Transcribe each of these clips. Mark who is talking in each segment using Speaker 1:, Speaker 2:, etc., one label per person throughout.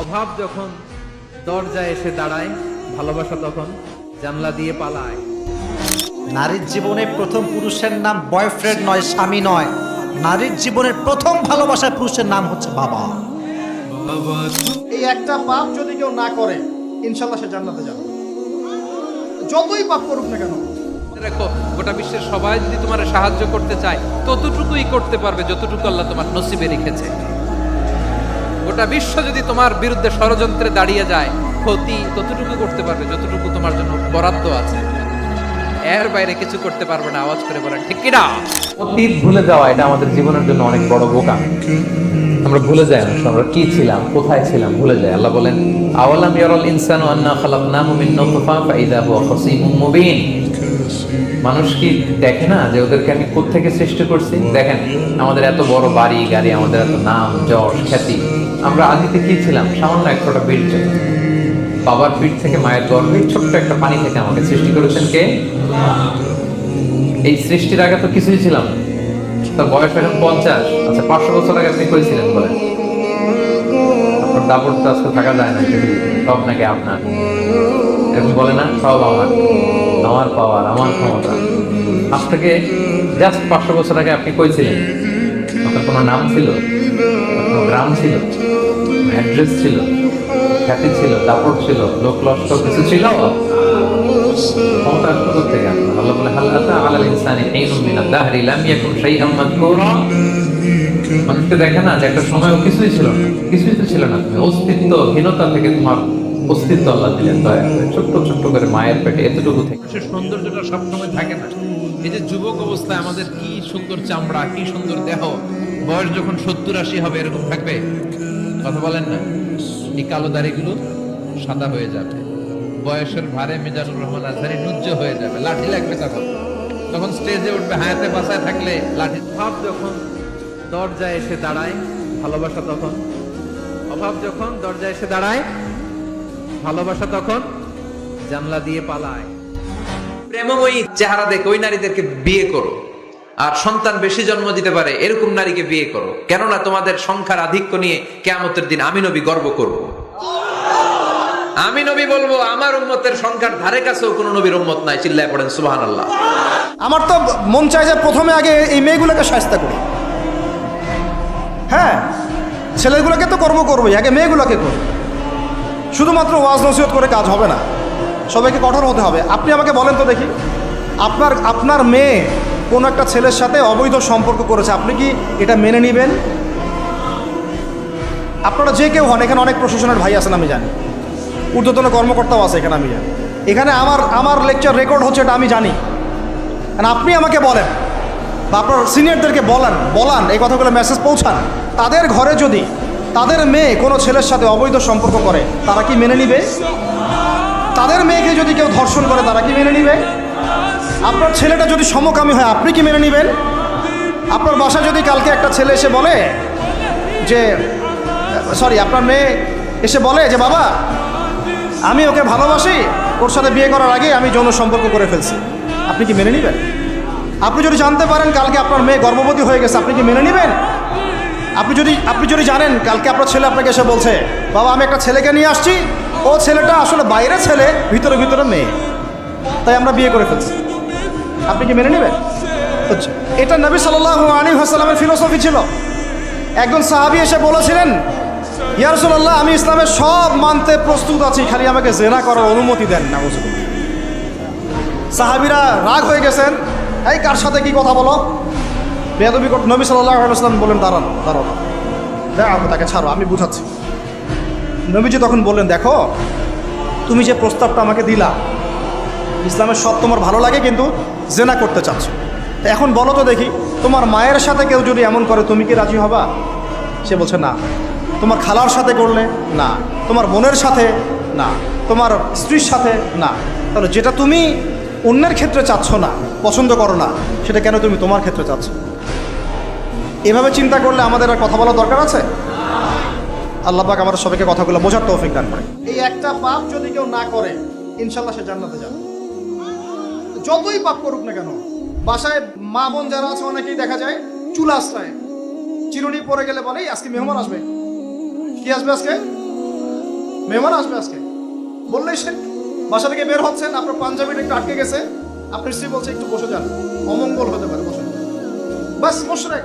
Speaker 1: অভাব যখন দরজায় এসে দাঁড়ায় ভালোবাসা তখন জানলা দিয়ে পালায়।
Speaker 2: নারীর জীবনে প্রথম পুরুষের নাম বয়ফ্রেন্ড নয় স্বামী নয়। নারীর জীবনের প্রথম ভালোবাসা পুরুষের নাম হচ্ছে বাবা
Speaker 3: এই একটা পাপ যদি কেউ না করে ইনশাল্লাহ সে জান্নাতে যাবে। যতই পাপ করুক না কেন।
Speaker 1: দেখো গোটা বিশ্বের সবাই যদি তোমার সাহায্য করতে চায় ততটুকুই করতে পারবে যতটুকু আল্লাহ তোমার নসিবে রেখেছে। গোটা বিশ্ব যদি তোমার বিরুদ্ধে ষড়যন্ত্রে দাঁড়িয়ে যায়, ক্ষতি ততটুকু করতে পারবে, যতটুকু তোমার জন্য বরাদ্দ আছে। এর বাইরে কিছু করতে পারবে না, আওয়াজ করে বলেন, ঠিক কিনা? অতীত ভুলে যাওয়া, এটা আমাদের জীবনের জন্য অনেক বড় বোকা আমরা ভুলে যাই অনেক আমরা কি ছিলাম, কোথায় ছিলাম, ভুলে যাই। আল্লাহ বলেন, আওয়ালাম ইয়ারাল ইনসানু আন্না খালাকনাহু মিন নুতফা, ফাইদা হুয়া খাসীমুম মুবিন। মানুষ কি দেখে না যে ওদেরকে আমি কোত্থেকে সৃষ্টি করছি? দেখেন, আমাদের এত বড় বাড়ি, গাড়ি, আমাদের এত নাম, যশ, খ্যাতি। আমরা আদিতে কি ছিলাম? সামান্য এক ফোঁটা বাবার পিঠ থেকে মায়ের গর্ভে ছোট্ট একটা পানি থেকে আমাকে সৃষ্টি করেছেন কে? এই সৃষ্টির আগে তো কিছুই ছিলাম তার বয়স এখন পঞ্চাশ। আচ্ছা পাঁচশো বছর আগে আপনি কইছিলেন বলেন। আপনার দাপট তো আজকে থাকা যায় না সব নাকি আপনার। এরকম বলে না? সব আমার। আমার পাওয়ার, আমার ক্ষমতা। আপনাকে জাস্ট পাঁচশো বছর আগে আপনি কইছিলেন, আপনার কোনো নাম ছিল? কোনো গ্রাম ছিল? অ্যাড্রেস ছিল? খ্যাতি ছিল? দাপট ছিল? লোক লস্কর কিছু ছিল? থেকে বলে মানুষকে দেখে না যে একটা সময়ও কিছুই ছিল না। কিছুই তো ছিল না। তুমি অস্তিত্বহীনতা থেকে তোমার অস্তিত্ব আল্লাহ দিলেন দয়া করে, ছোট্ট ছোট্ট করে মায়ের পেটে এতটুকু থেকে। সৌন্দর্যটা সবসময় থাকে না। এই যে যুবক অবস্থায় আমাদের কি সুন্দর চামড়া, কি সুন্দর দেহ, বয়স যখন সত্তর আশি হবে, এরকম থাকবে? কথা বলেন না। এই কালো দাড়িগুলো সাদা হয়ে যাবে। বয়সের ভারে মিজানুর রহমান আজহারি নুজ্জ হয়ে যাবে। লাঠি লাগবে তখন। তখন স্টেজে উঠবে, হায়াতে বাসায় থাকলে লাঠি ভাব যখন দরজায় এসে দাঁড়ায়, ভালোবাসা তখন। অভাব যখন দরজায় এসে দাঁড়ায় ভালোবাসা তখন জানলা দিয়ে পালায়। প্রেমময়ী চেহারা দেখে ওই নারীদেরকে বিয়ে করো। আর সন্তান বেশি জন্ম দিতে পারে এরকম নারীকে বিয়ে করো। কেননা তোমাদের সংখ্যার আধিক্য নিয়ে কেয়ামতের দিন আমি নবী গর্ব করব। আমি নবী বলব আমার উম্মতের সংখ্যার ধারে কাছেও কোনো নবীর উম্মত নাই চিল্লায় পড়েন সুবহান আল্লাহ
Speaker 3: আমার তো মন চাই যে প্রথমে আগে এই মেয়েগুলোকে সাজতা করি। হ্যাঁ ছেলেগুলোকে তো কর্ম করবোই আগে মেয়েগুলোকে করি। শুধুমাত্র ওয়াজ নসিহত করে কাজ হবে না। সবাইকে কঠোর হতে হবে। আপনি আমাকে বলেন তো দেখি, আপনার আপনার মেয়ে কোনো একটা ছেলের সাথে অবৈধ সম্পর্ক করেছে, আপনি কি এটা মেনে নেবেন? আপনারা যে কেউ হন, এখানে অনেক প্রশাসনের ভাই আছেন, আমি জানি। ঊর্ধ্বতন কর্মকর্তাও আছে এখানে, আমি জানি। এখানে আমার আমার লেকচার রেকর্ড হচ্ছে এটা, আমি জানি। আপনি আমাকে বলেন, বা আপনার সিনিয়রদেরকে বলান বলান, এই কথাগুলো মেসেজ পৌঁছান। তাদের ঘরে যদি তাদের মেয়ে কোনো ছেলের সাথে অবৈধ সম্পর্ক করে, তারা কি মেনে নিবে? তাদের মেয়েকে যদি কেউ ধর্ষণ করে, তারা কি মেনে নিবে? আপনার ছেলেটা যদি সমকামী হয়, আপনি কি মেনে নেবেন? আপনার বাসায় যদি কালকে একটা ছেলে এসে বলে যে, সরি, আপনার মেয়ে এসে বলে যে, বাবা, আমি ওকে ভালোবাসি, ওর সাথে বিয়ে করার আগে আমি যৌন সম্পর্ক করে ফেলছি। আপনি কি মেনে নেবেন? আপনি যদি জানতে পারেন কালকে আপনার মেয়ে গর্ভবতী হয়ে গেছে, আপনি কি মেনে নেবেন? আপনি যদি আপনি যদি জানেন কালকে আপনার ছেলে আপনাকে এসে বলছে বাবা আমি একটা ছেলেকে নিয়ে আসছি ও ছেলেটা আসলে বাইরে ছেলে ভিতরে ভিতরে মেয়ে। তাই আমরা বিয়ে করে ফেলছি। আপনি কি মেনে নেবেন? আচ্ছা, এটা নবী সাল্লাহ আলী হাসালামের ফিলোসফি ছিল। একজন সাহাবি এসে বলেছিলেন ইয়ারসুল্লাহ আমি ইসলামের সব মানতে প্রস্তুত আছি খালি আমাকে জেনা করার অনুমতি দেন না সাহাবিরা রাগ হয়ে গেছেন এই কার সাথে কি কথা বলো? বেদবি নবী সাল্লাহ বলেন দাঁড়ান দাঁড়ান দেখো তাকে ছাড়ো, আমি বুঝাচ্ছি। নবীজি তখন বললেন, দেখো, তুমি যে প্রস্তাবটা আমাকে দিলা, ইসলামের সব তোমার ভালো লাগে, কিন্তু জেনা করতে চাচ্ছ। এখন বলো তো দেখি, তোমার মায়ের সাথে কেউ যদি এমন করে, তুমি কি রাজি হবা? সে বলছে, না। তোমার খালার সাথে করলে? না। তোমার বোনের সাথে? না। তোমার স্ত্রীর সাথে? না। তাহলে যেটা তুমি অন্যের ক্ষেত্রে চাচ্ছ না, পছন্দ করো না, সেটা কেন তুমি তোমার ক্ষেত্রে চাচ্ছ? এভাবে চিন্তা করলে আমাদের আর কথা বলার দরকার আছে? আল্লাহ পাক আমাদের সবাইকে কথাগুলো বোঝার তৌফিক দান করে এই একটা পাপ যদি কেউ না করে ইনশাল্লাহ সে জান্নাতে যাবে। যতই পাপ করুক না কেন, বাসায় মা বোন যারা আছে, অনেকেই দেখা যায় চুল আশ্রয়। চিরুনি পরে গেলে বলে আজকে মেহমান আসবে। কি আসবে আজকে? মেহমান আসবে আজকে। বললেই সে বাসা থেকে বের হচ্ছেন, আপনার পাঞ্জাবিটা একটু আটকে গেছে। আপনার স্ত্রী বলছে, একটু বসে যান। অমঙ্গল হতে পারে বসে। বাস, মোশরেক।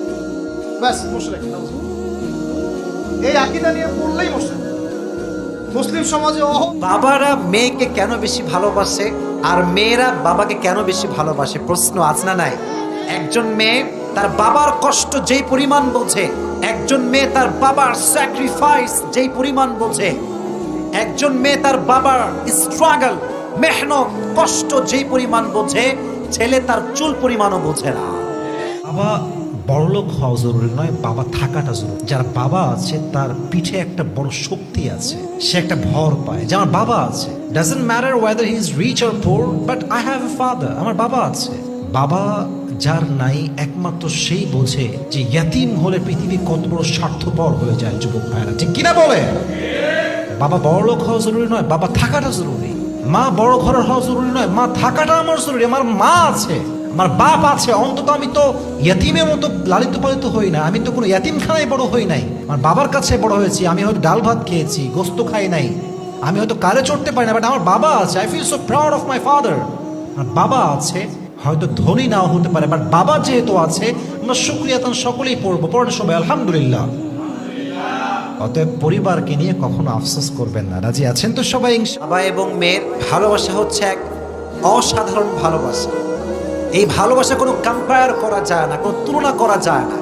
Speaker 3: ব্যাস মুশরেক এই আকিদা নিয়ে পড়লেই মুশরেক মুসলিম সমাজে
Speaker 2: বাবারা মেয়েকে কেন বেশি ভালোবাসে? আর মেয়েরা বাবাকে কেন বেশি ভালোবাসে? প্রশ্ন আছে না নাই। একজন মেয়ে তার বাবার কষ্ট যেই পরিমাণ বোঝে একজন মেয়ে তার বাবার স্যাক্রিফাইস যেই পরিমাণ বোঝে একজন মেয়ে তার বাবার স্ট্রাগল মেহনত কষ্ট যেই পরিমাণ বোঝে ছেলে তার চুল পরিমাণও বোঝে না।
Speaker 4: বাবা বড়লোক হওয়া জরুরি নয়, বাবা থাকাটা জরুরি। যার বাবা আছে, তার পিঠে একটা বড় শক্তি আছে। সে একটা ভর পায়। যে আমার বাবা আছে। Doesn't matter whether he is rich or poor but I have a father আমার বাবা আছে। বাবা যার নাই, একমাত্র সেই বোঝে যে ইয়াতিম হলে পৃথিবী কত বড় স্বার্থপর হয়ে যায়, যুবক ভাইরা ঠিক কিনা বলে? বাবা বড় লোক হওয়া জরুরি নয়, বাবা থাকাটা জরুরি। মা বড় ঘরের হওয়া জরুরি নয়, মা থাকাটা আমার জরুরি। আমার মা আছে। আমার বাপ আছে, অন্তত আমি তো ইয়াতিমের মতো লালিত পালিত হই না, আমি তো কোনো ইয়াতিমখানায় বড় হই নাই। আমার বাবার কাছে বড় হয়েছি, আমি হয়তো ডাল ভাত খেয়েছি, গোস্ত খাই নাই, আমি হয়তো কারে চড়তে পারি না বাট আমার বাবা আছে I feel so proud of my father আমার বাবা আছে, হয়তো ধনী নাও হতে পারে বাট বাবা যেহেতু আছে, আমরা শুক্রিয়াতান সকলেই পড়ব, পড়ার সময় আলহামদুলিল্লাহ। অতএব পরিবারকে নিয়ে কখনো আফসোস করবেন না, রাজি আছেন তো সবাই?
Speaker 2: বাবা এবং মেয়ের ভালোবাসা হচ্ছে এক অসাধারণ ভালোবাসা। এই ভালোবাসা কোনো কম্পেয়ার করা যায় না, কোনো তুলনা করা যায় না।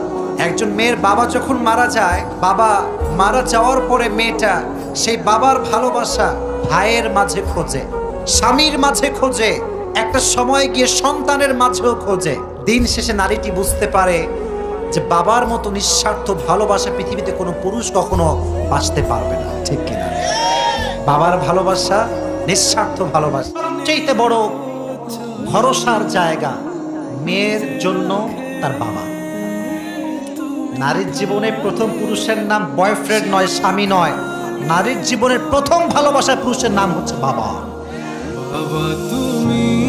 Speaker 2: একজন মেয়ের বাবা যখন মারা যায়, বাবা মারা যাওয়ার পরে মেয়েটা সেই বাবার ভালোবাসা ভাইয়ের মাঝে খোঁজে, স্বামীর মাঝে খোঁজে, একটা সময় গিয়ে সন্তানের মাঝেও খোঁজে। দিন শেষে নারীটি বুঝতে পারে যে বাবার মতো নিঃস্বার্থ ভালোবাসা পৃথিবীতে কোনো পুরুষ কখনো বাঁচতে পারবে না, ঠিক কিনা? বাবার ভালোবাসা নিঃস্বার্থ ভালোবাসা। চাইতে বড় ভরসার জায়গা মেয়ের জন্য তার বাবা। নারীর জীবনে প্রথম পুরুষের নাম বয়ফ্রেন্ড নয়, স্বামী নয়। নারীর জীবনের প্রথম ভালোবাসা পুরুষের নাম হচ্ছে বাবা।
Speaker 5: বাবা, তুমি